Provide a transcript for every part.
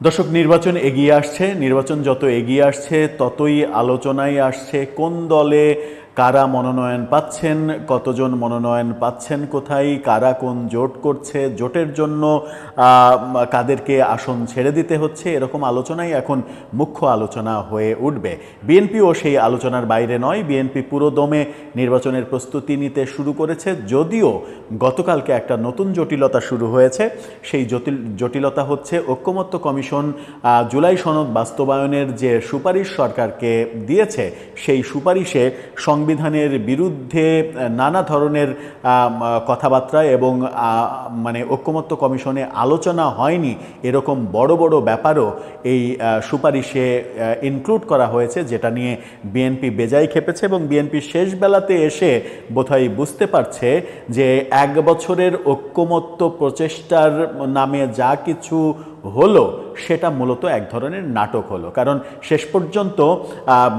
দর্শক নির্বাচন এগিয়ে আসছে। নির্বাচন যত এগিয়ে আসছে ততই আলোচনায় আসছে কোন দলে কারা মনোনয়ন পাচ্ছেন? কতজন মনোনয়ন পাচ্ছেন? কোথায়? কারা কোন জোট করছে? জোটের জন্য কাদেরকে আসন ছেড়ে দিতে হচ্ছে? এরকম আলোচনাই এখন মুখ্য আলোচনা হয়ে উঠবে। বিএনপিও সেই আলোচনার বাইরে নয়। বিএনপি পুরো দমে নির্বাচনের প্রস্তুতি নিতে শুরু করেছে। যদিও গতকালকে একটা নতুন জটিলতা শুরু হয়েছে। সেই জটিল, জটিলতা হচ্ছে ঐক্যমত্য কমিশন জুলাই সনদ বাস্তবায়নের যে সুপারিশ সরকারকে দিয়েছে, সেই সুপারিশে সংবিধানের বিরুদ্ধে নানা ধরনের কথাবার্তা এবং মানে ঐক্যমত্য কমিশনে আলোচনা হয়নি, এরকম বড় বড় ব্যাপারও এই সুপারিশে ইনক্লুড করা হয়েছে, যেটা নিয়ে বিএনপি বেজায় খেপেছে এবং বিএনপি শেষ বেলাতে এসে বোধহয় বুঝতে পারছে যে এক বছরের ঐক্যমত্য প্রচেষ্টার নামে যা কিছু হলো, সেটা মূলত এক ধরনের নাটক হলো। কারণ শেষ পর্যন্ত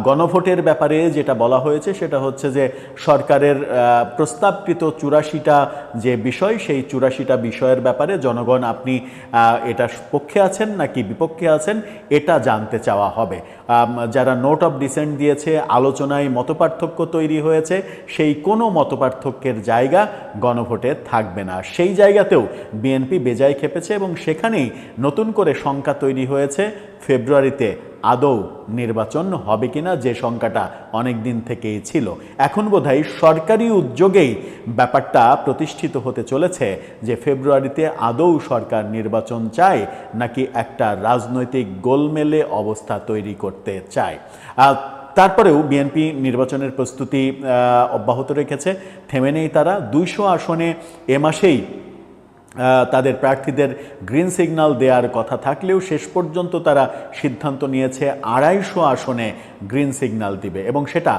গণভোটের ব্যাপারে যেটা বলা হয়েছে, সেটা হচ্ছে যে সরকারের প্রস্তাবকৃত চুরাশিটা যে বিষয়, সেই চুরাশিটা বিষয়ের ব্যাপারে জনগণ আপনি এটা পক্ষে আছেন নাকি বিপক্ষে আছেন, এটা জানতে চাওয়া হবে। যারা নোট অফ ডিসেন্ট দিয়েছে, আলোচনায় মতপার্থক্য তৈরি হয়েছে, সেই কোনো মতপার্থক্যের জায়গা গণভোটে থাকবে না। সেই জায়গাতেও বিএনপি বেজায় খেপেছে এবং সেখানেই নতুন করে শঙ্কা তৈরি হয়েছে ফেব্রুয়ারিতে আদৌ নির্বাচন হবে কিনা যে শঙ্কাটা অনেক দিন থেকেই ছিল। এখন বোধহয় সরকারি উদ্যোগেই ব্যাপারটা প্রতিষ্ঠিত হতে চলেছে যে ফেব্রুয়ারিতে আদৌ সরকার নির্বাচন চায় নাকি একটা রাজনৈতিক গোলমেলে অবস্থা তৈরি করতে চায়। তারপরেও বিএনপি নির্বাচনের প্রস্তুতি অব্যাহত রেখেছে। থেমে নেই তারা। দুইশো আসনে এ মাসেই তাদের প্রার্থীদের গ্রিন সিগন্যাল দেওয়ার কথা থাকলেও শেষ পর্যন্ত তারা সিদ্ধান্ত নিয়েছে আড়াইশো আসনে গ্রিন সিগন্যাল দিবে। এবং সেটা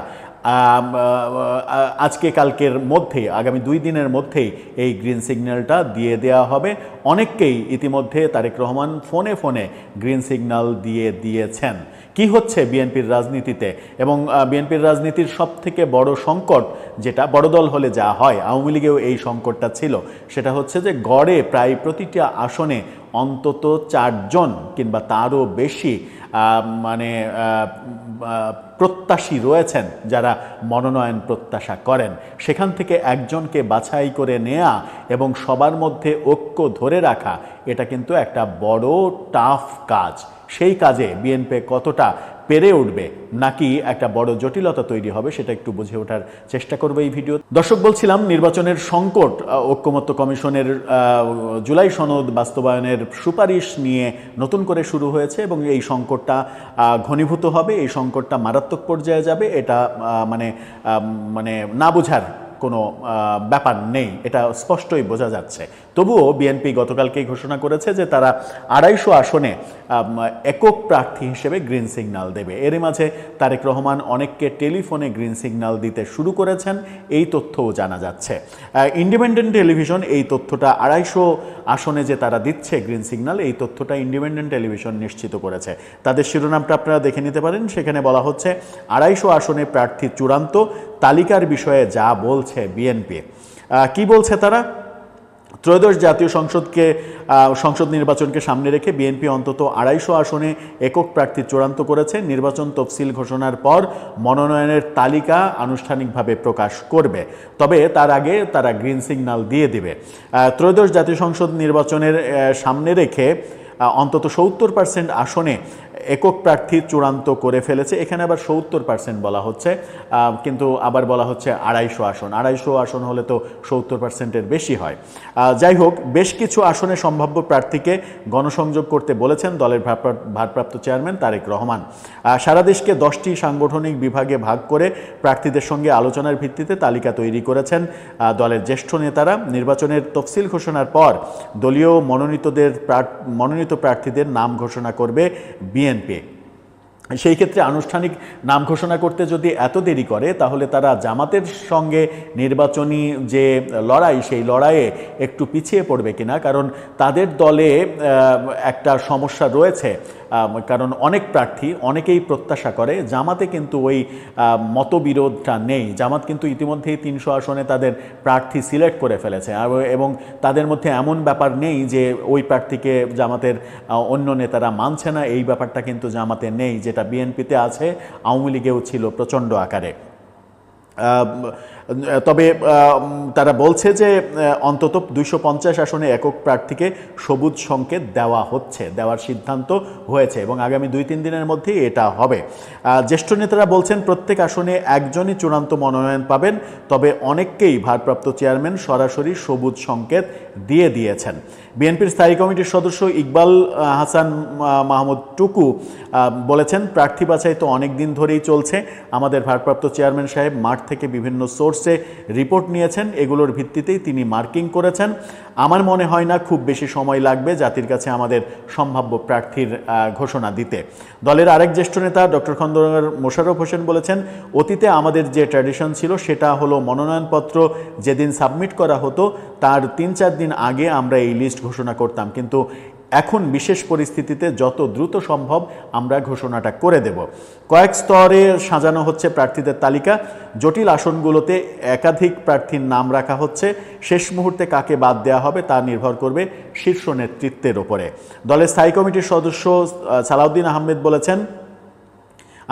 আজকে কালকের মধ্যে, আগামী দুই দিনের মধ্যেই এই গ্রিন সিগন্যালটা দিয়ে দেওয়া হবে। অনেককেই ইতিমধ্যে তারেক রহমান ফোনে ফোনে গ্রিন সিগন্যাল দিয়ে দিয়েছেন। কি হচ্ছে বিএনপির রাজনীতিতে? এবং বিএনপির রাজনীতির সব থেকে বড় সংকট যেটা, বড় দল হলে যা হয়, আওয়ামী লীগেও এই সংকটটা ছিল, সেটা হচ্ছে যে গড়ে প্রায় প্রতিটা আসনে অন্তত চারজন কিংবা তারও বেশি মানে প্রত্যাশী রয়েছেন যারা মনোনয়ন প্রত্যাশা করেন। সেখান থেকে একজনকে বাছাই করে নেয়া এবং সবার মধ্যে ঐক্য ধরে রাখা, এটা কিন্তু একটা বড় টাফ কাজ। সেই কাজে বিএনপি কতটা পেরে উঠবে, নাকি একটা বড় জটিলতা তৈরি হবে সেটা একটু বুঝে ওঠার চেষ্টা করব এই ভিডিও। দর্শক, বলছিলাম নির্বাচনের সংকট ঐক্যমত্য কমিশনের জুলাই সনদ বাস্তবায়নের সুপারিশ নিয়ে নতুন করে শুরু হয়েছে এবং এই সংকটটা ঘনীভূত হবে, এই সংকটটা মারাত্মক পর্যায়ে যাবে, এটা মানে মানে না বোঝার কোনো ব্যাপার নেই, এটা স্পষ্টই বোঝা যাচ্ছে। তবুও বিএনপি গতকালকেই ঘোষণা করেছে যে তারা আড়াইশো আসনে একক প্রার্থী হিসেবে গ্রিন সিগন্যাল দেবে। এর মাঝে তারেক রহমান অনেককে টেলিফোনে গ্রিন সিগন্যাল দিতে শুরু করেছেন, এই তথ্যও জানা যাচ্ছে। ইন্ডিপেন্ডেন্ট টেলিভিশন এই তথ্যটা আড়াইশো আসনে যে তারা দিচ্ছে গ্রিন সিগন্যাল এই তথ্যটা ইন্ডিপেন্ডেন্ট টেলিভিশন নিশ্চিত করেছে। তাদের শিরোনামটা আপনারা দেখে নিতে পারেন। সেখানে বলা হচ্ছে, আড়াইশো আসনে প্রার্থী চূড়ান্ত তালিকার বিষয়ে যা বলছে বিএনপি। কি বলছে তারা? ত্রয়োদশ জাতীয় সংসদকে সংসদ নির্বাচনকে সামনে রেখে বিএনপি অন্তত আড়াইশো আসনে একক প্রার্থী চূড়ান্ত করেছে। নির্বাচন তফসিল ঘোষণার পর মনোনয়নের তালিকা আনুষ্ঠানিকভাবে প্রকাশ করবে। তবে তার আগে তারা গ্রিন সিগন্যাল দিয়ে দিবে। ত্রয়োদশ জাতীয় সংসদ নির্বাচনের সামনে রেখে অন্তত সত্তর পার্সেন্ট আসনে একক প্রার্থী চূড়ান্ত করে ফেলেছে। এখানে আবার সত্তর পার্সেন্ট বলা হচ্ছে কিন্তু আবার বলা হচ্ছে আড়াইশো আসন। আড়াইশো আসন হলে তো সত্তর পার্সেন্টের বেশি হয়। যাই হোক, বেশ কিছু আসনে সম্ভাব্য প্রার্থীকে গণসংযোগ করতে বলেছেন দলের ভারপ্রাপ্ত চেয়ারম্যান তারেক রহমান। সারা দেশকে দশটি সাংগঠনিক বিভাগে ভাগ করে প্রার্থীদের সঙ্গে আলোচনার ভিত্তিতে তালিকা তৈরি করেছেন দলের জ্যেষ্ঠ নেতারা। নির্বাচনের তফসিল ঘোষণার পর দলীয় মনোনীতদের মনোনীত প্রার্থীদের নাম ঘোষণা করবে বিএনপি। সেই ক্ষেত্রে আনুষ্ঠানিক নাম ঘোষণা করতে যদি এত দেরি করে, তাহলে তারা জামাতের সঙ্গে নির্বাচনী যে লড়াই, সেই লড়াইয়ে একটু পিছিয়ে পড়বে কিনা? কারণ তাদের দলে একটা সমস্যা রয়েছে। কারণ অনেক প্রার্থী অনেকেই প্রত্যাশা করে, জামাতে কিন্তু ওই মতবিরোধটা নেই। জামাত কিন্তু ইতিমধ্যেই তিনশো আসনে তাদের প্রার্থী সিলেক্ট করে ফেলেছে। এবং তাদের মধ্যে এমন ব্যাপার নেই যে ওই প্রার্থীকে জামাতের অন্য নেতারা মানছে না। এই ব্যাপারটা কিন্তু জামাতে নেই, যেটা বিএনপিতে আছে, আওয়ামী লীগেও ছিল প্রচণ্ড আকারে। তবে তারা বলছে যে অন্তত দুইশো পঞ্চাশ আসনে একক প্রার্থীকে সবুজ সংকেত দেওয়া হচ্ছে, দেওয়ার সিদ্ধান্ত হয়েছে এবং আগামী দুই তিন দিনের মধ্যেই এটা হবে। জ্যেষ্ঠ নেতারা বলছেন প্রত্যেক আসনে একজনই চূড়ান্ত মনোনয়ন পাবেন, তবে অনেককেই ভারপ্রাপ্ত চেয়ারম্যান সরাসরি সবুজ সংকেত দিয়ে দিয়েছেন। বিএনপির স্থায়ী কমিটির সদস্য ইকবাল হাসান মাহমুদ টুকু বলেছেন, প্রার্থী বাছাই তো অনেক দিন ধরেই চলছে। আমাদের ভারপ্রাপ্ত চেয়ারম্যান সাহেব মাঠ থেকে বিভিন্ন সোর্সে রিপোর্ট নিয়েছেন, এগুলোর ভিত্তিতেই তিনি মার্কিং করেছেন। আমার মনে হয় না খুব বেশি সময় লাগবে জাতির কাছে আমাদের সম্ভাব্য প্রার্থীর ঘোষণা দিতে। দলের আরেক জ্যেষ্ঠ নেতা ডক্টর খন্দকার মোশাররফ হোসেন বলেছেন, অতীতে আমাদের যে ট্র্যাডিশন ছিল সেটা হলো মনোনয়নপত্র যেদিন সাবমিট করা হতো, তার তিন চার দিন আগে আমরা এই লিস্ট ঘোষণা করতাম। কিন্তু এখন বিশেষ পরিস্থিতিতে যত দ্রুত সম্ভব আমরা ঘোষণাটা করে দেব। কয়েক স্তরে সাজানো হচ্ছে প্রার্থীদের তালিকা। জটিল আসনগুলোতে একাধিক প্রার্থীর নাম রাখা হচ্ছে। শেষ মুহূর্তে কাকে বাদ দেওয়া হবে তা নির্ভর করবে শীর্ষ নেতৃত্বের ওপরে দলের স্থায়ী কমিটির সদস্য সালাউদ্দিন আহমেদ বলেছেন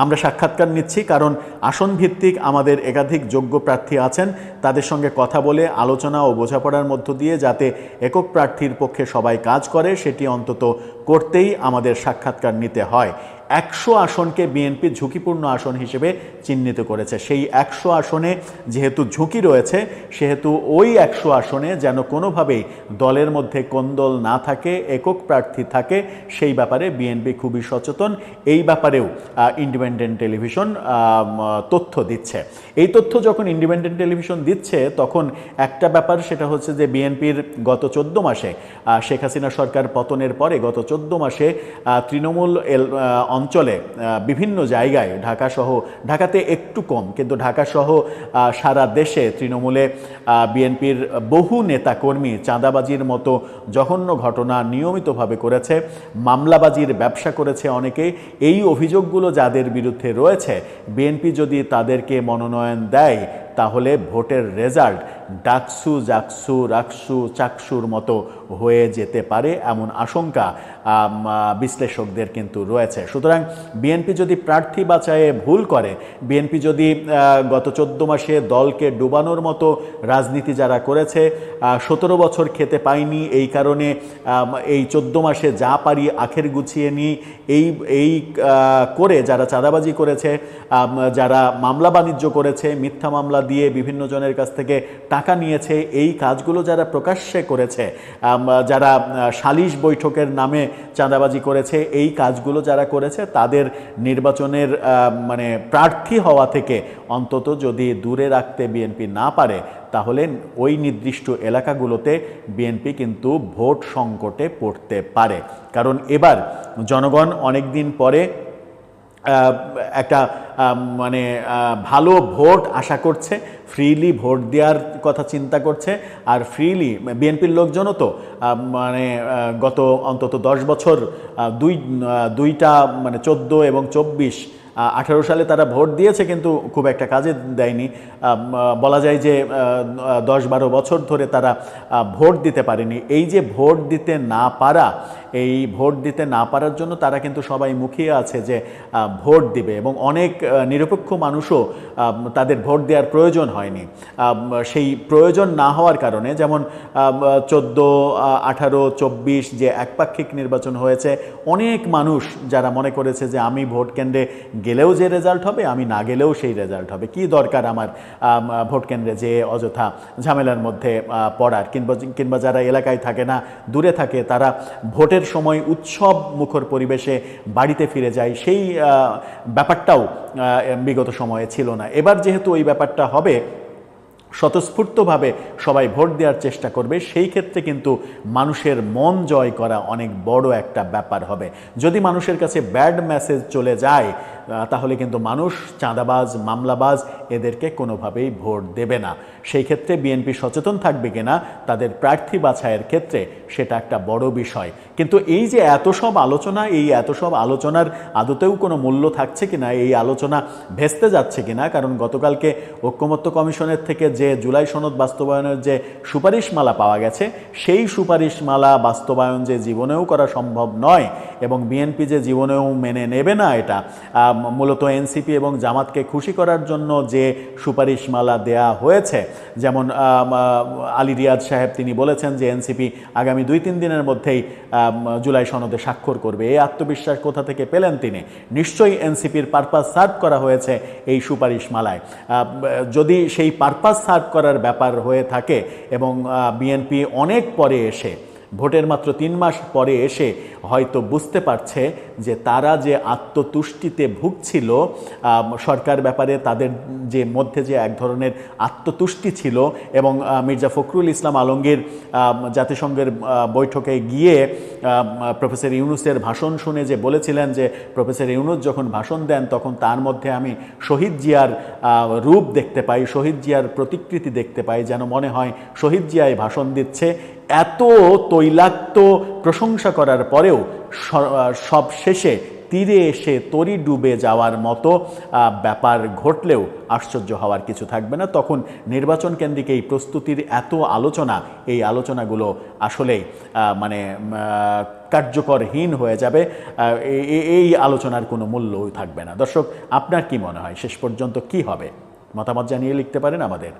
আমরা সাক্ষাৎকার নিচ্ছি, কারণ আসন ভিত্তিক আমাদের একাধিক যোগ্য প্রার্থী আছেন। তাদের সঙ্গে কথা বলে, আলোচনা ও বোঝাপড়ার মধ্য দিয়ে যাতে একক প্রার্থীর পক্ষে সবাই কাজ করে, সেটি অন্তত করতেই আমাদের সাক্ষাৎকার নিতে হয়। একশো আসনকে বিএনপি ঝুঁকিপূর্ণ আসন হিসেবে চিহ্নিত করেছে। সেই একশো আসনে যেহেতু ঝুঁকি রয়েছে, সেহেতু ওই একশো আসনে যেন কোনোভাবেই দলের মধ্যে কোন্দল না থাকে, একক প্রার্থী থাকে, সেই ব্যাপারে বিএনপি খুবই সচেতন। এই ব্যাপারেও ইন্ডিপেন্ডেন্ট টেলিভিশন তথ্য দিচ্ছে। এই তথ্য যখন ইন্ডিপেন্ডেন্ট টেলিভিশন দিচ্ছে, তখন একটা ব্যাপার সেটা হচ্ছে যে বিএনপির গত চোদ্দ মাসে শেখ হাসিনা সরকার পতনের পরে গত চোদ্দ মাসে তৃণমূল অঞ্চলে বিভিন্ন জায়গায় ঢাকা সহ, ঢাকাতে একটু কম, কিন্তু ঢাকা সহ সারা দেশে তৃণমূলে বিএনপির বহু নেতাকর্মী চাঁদাবাজির মতো জঘন্য ঘটনা নিয়মিতভাবে করেছে, মামলাবাজির ব্যবসা করেছে অনেকে। এই অভিযোগগুলো যাদের বিরুদ্ধে রয়েছে, বিএনপি যদি তাদেরকে মনোনয়ন দেয় তাহলে ভোটের রেজাল্ট ডাকসু, জাকসু, রাকসু, চাকসুর মতো হয়ে যেতে পারে এমন আশঙ্কা বিশ্লেষকদের কিন্তু রয়েছে। সুতরাং বিএনপি যদি প্রার্থী বাছাইয়ে ভুল করে, বিএনপি যদি গত চোদ্দ মাসে দলকে ডুবানোর মতো রাজনীতি যারা করেছে সতেরো বছর খেতে পায়নি এই কারণে এই চোদ্দ মাসে যা পারি আখের গুছিয়ে নিই, এই এই করে যারা চাঁদাবাজি করেছে যারা মামলা বাণিজ্য করেছে, মিথ্যা মামলা দিয়ে বিভিন্ন জনের কাছ থেকে টাকা নিয়েছে। এই কাজগুলো যারা প্রকাশ্যে করেছে যারা সালিশ বৈঠকের নামে চাঁদাবাজি করেছে, এই কাজগুলো যারা করেছে, তাদের নির্বাচনের মানে প্রার্থী হওয়া থেকে অন্তত যদি দূরে রাখতে বিএনপি না পারে, তাহলে ওই নির্দিষ্ট এলাকাগুলোতে বিএনপি কিন্তু ভোট সংকটে পড়তে পারে। কারণ এবার জনগণ অনেক দিন পরে একটা মানে ভালো ভোট আশা করছে, ফ্রিলি ভোট দেওয়ার কথা চিন্তা করছে, আর ফ্রিলি, বিএনপির লোকজনও তো মানে গত অন্তত দশ বছর দুই দুইটা মানে চোদ্দ এবং চব্বিশ আঠারো সালে তারা ভোট দিয়েছে, কিন্তু খুব একটা কাজে দেয়নি। বলা যায় যে দশ বারো বছর ধরে তারা ভোট দিতে পারেনি। এই যে ভোট দিতে না পারা এই ভোট দিতে না পারার জন্য তারা কিন্তু সবাই মুখিয়ে আছে যে ভোট দিবে এবং অনেক নিরপেক্ষ মানুষও তাদের ভোট দেওয়ার প্রয়োজন হয়নি। সেই প্রয়োজন না হওয়ার কারণে যেমন চোদ্দ আঠারো চব্বিশ যে একপাক্ষিক নির্বাচন হয়েছে অনেক মানুষ যারা মনে করেছে যে আমি ভোট কেন্দ্রে গেলেও যে রেজাল্ট হবে আমি না গেলেও সেই রেজাল্ট হবে। কি দরকার আমার আম, ভোট কেন্দ্রে যে অযথা ঝামেলার মধ্যে পড়ার? কিংবা কিংবা যারা এলাকায় থাকে না দূরে থাকে তারা ভোটের সময় উৎসব মুখর পরিবেশে বাড়িতে ফিরে যায় সেই ব্যাপারটাও বিগত সময়ে ছিল না। এবার যেহেতু ওই ব্যাপারটা হবে, স্বতঃস্ফূর্তভাবে সবাই ভোট দেওয়ার চেষ্টা করবে, সেই ক্ষেত্রে কিন্তু মানুষের মন জয় করা অনেক বড় একটা ব্যাপার হবে। যদি মানুষের কাছে ব্যাড মেসেজ চলে যায় তাহলে কিন্তু মানুষ, চাঁদাবাজ, মামলাবাজ এদেরকে কোনোভাবেই ভোট দেবে না। সেই ক্ষেত্রে বিএনপি সচেতন থাকবে কিনা, তাদের প্রার্থী বাছাইয়ের ক্ষেত্রে সেটা একটা বড় বিষয়। কিন্তু এই যে এত সব আলোচনা, এই এত সব আলোচনার আদতেও কোনো মূল্য থাকছে কিনা, এই আলোচনা ভেস্তে যাচ্ছে কিনা, কারণ গতকালকে ঐক্যমত্য কমিশনের থেকে যে জুলাই সনদ বাস্তবায়নের যে সুপারিশমালা পাওয়া গেছে, সেই সুপারিশমালা বাস্তবায়ন যে জীবনেও করা সম্ভব নয় এবং বিএনপি যে জীবনেও মেনে নেবে না এটা মূলত এনসিপি এবং জামাতকে খুশি করার জন্য যে সুপারিশমালা দেয়া হয়েছে, যেমন আলী রিয়াজ সাহেব তিনি বলেছেন যে এনসিপি আগামী দুই তিন দিনের মধ্যেই জুলাই সনদে স্বাক্ষর করবে। এই আত্মবিশ্বাস কোথা থেকে পেলেন তিনি? নিশ্চয়ই এনসিপির পারপাস সার্ভ করা হয়েছে এই সুপারিশমালায়। যদি সেই পারপাস সার্ভ করার ব্যাপার হয়ে থাকে এবং বিএনপি অনেক পরে এসে ভোটের মাত্র তিন মাস পরে এসে হয়তো বুঝতে পারছে যে তারা যে আত্মতুষ্টিতে ভুগছিল সরকার ব্যাপারে তাদের যে মধ্যে যে এক ধরনের আত্মতুষ্টি ছিল এবং মির্জা ফখরুল ইসলাম আলমগীর জাতিসংঘের বৈঠকে গিয়ে প্রফেসর ইউনুসের ভাষণ শুনে যে বলেছিলেন যে প্রফেসর ইউনুস যখন ভাষণ দেন তখন তার মধ্যে আমি শহীদ জিয়ার রূপ দেখতে পাই, শহীদ জিয়ার প্রতিকৃতি দেখতে পাই, যেন মনে হয় শহীদ জিয়ায় ভাষণ দিচ্ছে। এত তৈলাক্ত প্রশংসা করার পরেও সব শেষে তীরে এসে তরি ডুবে যাওয়ার মতো ব্যাপার ঘটলেও আশ্চর্য হওয়ার কিছু থাকবে না। তখন নির্বাচন কেন্দ্রিক এই প্রস্তুতির এত আলোচনা, এই আলোচনাগুলো আসলেই মানে কার্যকরহীন হয়ে যাবে। এই আলোচনার কোনো মূল্যই থাকবে না। দর্শক, আপনার কি মনে হয়? শেষ পর্যন্ত কি হবে? মতামত জানিয়ে লিখতে পারেন আমাদের।